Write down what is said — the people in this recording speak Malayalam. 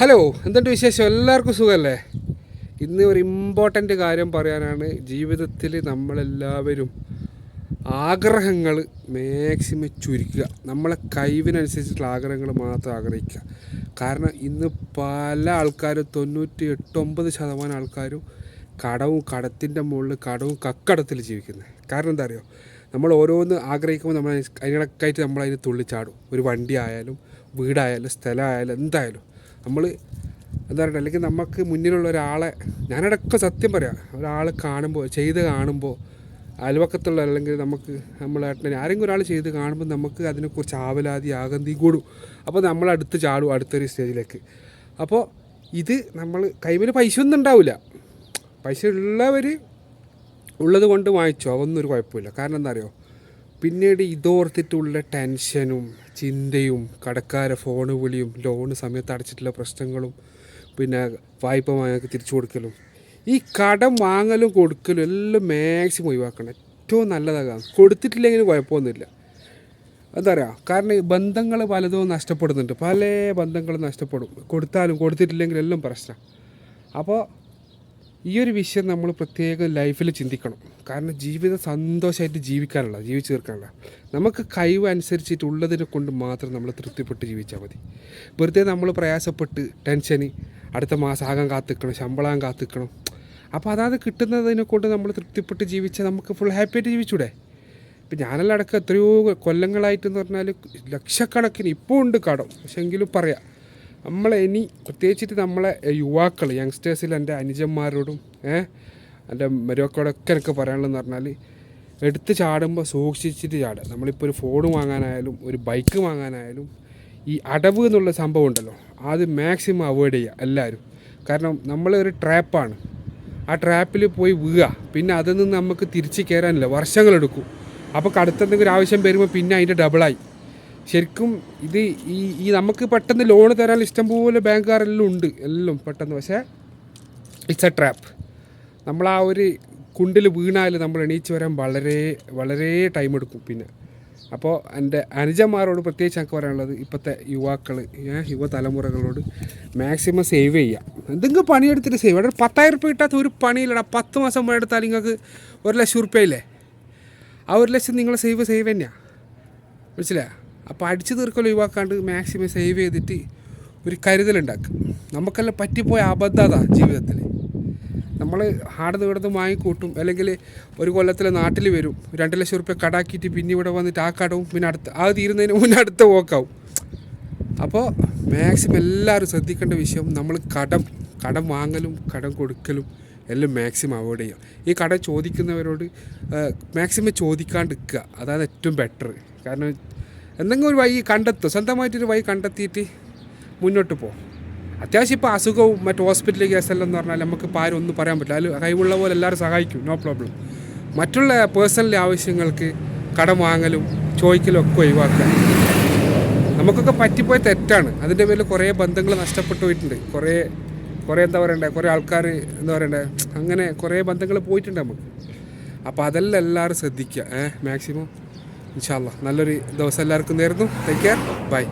ഹലോ എന്തുണ്ട് വിശേഷം? എല്ലാവർക്കും സുഖമല്ലേ? ഇന്ന് ഒരു ഇമ്പോർട്ടന്റ് കാര്യം പറയാനാണ്. ജീവിതത്തിൽ നമ്മളെല്ലാവരും ആഗ്രഹങ്ങൾ മാക്സിമം ചുരുക്കുക. നമ്മളെ കഴിവിനനുസരിച്ചിട്ടുള്ള ആഗ്രഹങ്ങൾ മാത്രം ആഗ്രഹിക്കുക. കാരണം ഇന്ന് പല ആൾക്കാരും തൊണ്ണൂറ്റി എട്ടൊമ്പത് ശതമാനം ആൾക്കാരും കടവും കടത്തിന്റെ മുകളിൽ കടവും കക്കടത്തിൽ ജീവിക്കുന്നത് കാരണം എന്താ അറിയോ? നമ്മൾ ഓരോന്ന് ആഗ്രഹിക്കുമ്പോൾ നമ്മൾ അതിനിടക്കായിട്ട് നമ്മൾ അതിന് തുള്ളിച്ചാടും. ഒരു വണ്ടി ആയാലും വീടായാലും സ്ഥലമായാലും എന്തായാലും. നമ്മൾ എന്താ പറയുക അല്ലെങ്കിൽ നമുക്ക് മുന്നിലുള്ള ഒരാളെ ഞാനിടയ്ക്ക് സത്യം പറയാം ഒരാൾ കാണുമ്പോൾ ചെയ്ത് കാണുമ്പോൾ അയൽവക്കത്തുള്ള അല്ലെങ്കിൽ നമുക്ക് നമ്മളായിട്ട് ആരെങ്കിലും ഒരാൾ ചെയ്ത് കാണുമ്പോൾ നമുക്ക് അതിനെക്കുറിച്ച് ആവലാതി ആകന്തി കൂടും. അപ്പോൾ നമ്മൾ അടുത്ത് ചാടും അടുത്തൊരു സ്റ്റേജിലേക്ക് അപ്പോൾ ഇത് നമ്മൾ കൈമിൽ പൈസ ഒന്നും ഉണ്ടാവില്ല പൈസ ഉള്ളവർ ഉള്ളത് കൊണ്ട് വാങ്ങിച്ചോ അതൊന്നും ഒരു കുഴപ്പമില്ല. കാരണം എന്താ അറിയോ? പിന്നീട് ഇതോർത്തിട്ടുള്ള ടെൻഷനും ചിന്തയും കടക്കാരെ ഫോൺ വിളിയും ലോണ് സമയത്ത് അടച്ചിട്ടുള്ള പ്രശ്നങ്ങളും പിന്നെ വായ്പ വാങ്ങി തിരിച്ചു കൊടുക്കലും. ഈ കടം വാങ്ങലും കൊടുക്കലും എല്ലാം മാക്സിമം ഒഴിവാക്കണം. ഏറ്റവും നല്ലതാണ് കൊടുത്തിട്ടില്ലെങ്കിലും കുഴപ്പമൊന്നുമില്ല. എന്താ പറയുക കാരണം ബന്ധങ്ങൾ പലതും നഷ്ടപ്പെടുന്നുണ്ട്. പല ബന്ധങ്ങളും നഷ്ടപ്പെടും. കൊടുത്താലും കൊടുത്തിട്ടില്ലെങ്കിലും എല്ലാം പ്രശ്നം. അപ്പോൾ ഈ ഒരു വിഷയം നമ്മൾ പ്രത്യേകം ലൈഫിൽ ചിന്തിക്കണം. കാരണം ജീവിതം സന്തോഷമായിട്ട് ജീവിക്കാനുള്ള ജീവിച്ചു തീർക്കാനുള്ള. നമുക്ക് കഴിവ് അനുസരിച്ചിട്ട് ഉള്ളതിനെ കൊണ്ട് മാത്രം നമ്മൾ തൃപ്തിപ്പെട്ട് ജീവിച്ചാൽ മതി. വെറുതെ നമ്മൾ പ്രയാസപ്പെട്ട് ടെൻഷന് അടുത്ത മാസം ആകാൻ കാത്തിക്കണം ശമ്പളം കാത്തിക്കണം. അപ്പോൾ അതാത് കിട്ടുന്നതിനെ കൊണ്ട് നമ്മൾ തൃപ്തിപ്പെട്ട് ജീവിച്ചാൽ നമുക്ക് ഫുൾ ഹാപ്പി ആയിട്ട് ജീവിച്ചൂടെ? ഇപ്പം ഞാനെല്ലാം അടക്കം എത്രയോ കൊല്ലങ്ങളായിട്ടെന്ന് പറഞ്ഞാൽ ലക്ഷക്കണക്കിന് ഇപ്പോൾ ഉണ്ട് കടം. പക്ഷെ എങ്കിലും പറയാം. നമ്മളെ ഇനി പ്രത്യേകിച്ചിട്ട് നമ്മളെ യുവാക്കൾ യങ്സ്റ്റേഴ്സിൽ എന്റെ അനുജന്മാരോടും ഏഹ് എന്റെ ഒക്കെ എനിക്ക് പറയാനുള്ളതെന്ന് പറഞ്ഞാൽ എടുത്ത് ചാടുമ്പോൾ സൂക്ഷിച്ചിട്ട് ചാടുക. നമ്മളിപ്പോൾ ഒരു ഫോൺ വാങ്ങാനായാലും ഒരു ബൈക്ക് വാങ്ങാനായാലും ഈ അടവ് എന്നുള്ള സംഭവം ഉണ്ടല്ലോ അത് മാക്സിമം അവോയ്ഡ് ചെയ്യുക എല്ലാവരും. കാരണം നമ്മൾ ഒരു ട്രാപ്പാണ് ആ ട്രാപ്പിൽ പോയി വീഴുക പിന്നെ അതിൽ നിന്ന് നമുക്ക് തിരിച്ച് കയറാനില്ല വർഷങ്ങളെടുക്കും. അപ്പോൾ കടുത്തെന്തെങ്കിലും ആവശ്യം വരുമ്പോൾ പിന്നെ അതിന്റെ ഡബിളായി ശരിക്കും ഇത് ഈ ഈ നമുക്ക് പെട്ടെന്ന് ലോൺ തരാൻ ഇഷ്ടംപോലെ ബാങ്കുകാരെല്ലാം ഉണ്ട്. എല്ലാം പെട്ടെന്ന്. പക്ഷേ ഇറ്റ്സ് എ ട്രാപ്പ് നമ്മൾ ആ ഒരു കുണ്ടിൽ വീണാൽ നമ്മൾ എണീച്ച് വരാൻ വളരെ വളരെ ടൈം എടുക്കും പിന്നെ. അപ്പോൾ എന്റെ അനുജന്മാരോട് പ്രത്യേകിച്ച് എനിക്ക് പറയാനുള്ളത് ഇപ്പോഴത്തെ യുവാക്കൾ യുവതലമുറകളോട് മാക്സിമം സേവ് ചെയ്യുക. എന്തെങ്കിലും പണിയെടുത്തിട്ട് സേവ് ചെയ്യുക. പത്തായിരം റുപ്യ കിട്ടാത്ത ഒരു പണിയില്ലടാ. പത്ത് മാസം പണിയെടുത്താൽ നിങ്ങൾക്ക് ഒരു ലക്ഷം റുപ്യയില്ലേ ആ ഒരു ലക്ഷം നിങ്ങളെ സേവ് സേവ് തന്നെയാണ് മനസ്സിലായോ? അപ്പോൾ അടിച്ചു തീർക്കൽ ഒഴിവാക്കാണ്ട് മാക്സിമം സേവ് ചെയ്തിട്ട് ഒരു കരുതലുണ്ടാക്കും നമുക്കെല്ലാം പറ്റിപ്പോയ അബദ്ധത ജീവിതത്തിൽ. നമ്മൾ ഹാർഡ് ഇവിടുന്ന് വാങ്ങിക്കൂട്ടും. അല്ലെങ്കിൽ ഒരു കൊല്ലത്തിൽ നാട്ടിൽ വരും. രണ്ട് ലക്ഷം റുപ്യ കടാക്കിയിട്ട് പിന്നെ ഇവിടെ വന്നിട്ട് ആ കടവും പിന്നെ അടുത്ത ആ തീരുന്നതിന് മുന്നേ അടുത്ത പോക്കാവും അപ്പോൾ മാക്സിമം എല്ലാവരും ശ്രദ്ധിക്കേണ്ട വിഷയം നമ്മൾ കടം കടം വാങ്ങലും കടം കൊടുക്കലും എല്ലാം മാക്സിമം അവോയ്ഡ് ചെയ്യുക. ഈ കട ചോദിക്കുന്നവരോട് മാക്സിമം ചോദിക്കാണ്ടിരിക്കുക അതാണ് ഏറ്റവും ബെറ്റർ കാരണം എന്തെങ്കിലും ഒരു വഴി കണ്ടെത്തും. സ്വന്തമായിട്ടൊരു വഴി കണ്ടെത്തിയിട്ട് മുന്നോട്ട് പോകും അത്യാവശ്യം ഇപ്പോൾ അസുഖവും മറ്റു ഹോസ്പിറ്റൽ കേസെല്ലാം എന്ന് പറഞ്ഞാൽ നമുക്ക് ഇപ്പോൾ ആരും ഒന്നും പറയാൻ പറ്റില്ല. അതിൽ കഴിവുള്ള പോലെ എല്ലാവരും സഹായിക്കും. നോ പ്രോബ്ലം മറ്റുള്ള പേഴ്സണൽ ആവശ്യങ്ങൾക്ക് കടം വാങ്ങലും ചോദിക്കലും ഒക്കെ ഒഴിവാക്കുക. നമുക്കൊക്കെ പറ്റിപ്പോയ തെറ്റാണ്. അതിന്റെ പേരിൽ കുറേ ബന്ധങ്ങൾ നഷ്ടപ്പെട്ടു പോയിട്ടുണ്ട്. കുറേ കുറേ എന്താ പറയണ്ടേ കുറേ ആൾക്കാർ എന്താ പറയണ്ടേ അങ്ങനെ കുറേ ബന്ധങ്ങൾ പോയിട്ടുണ്ട് നമുക്ക്. അപ്പോൾ അതെല്ലാം എല്ലാവരും ശ്രദ്ധിക്കുക. ഏഹ് മാക്സിമം ഇൻഷാല്ല നല്ലൊരു ദിവസം എല്ലാവർക്കും നേരുന്നു. Take care bye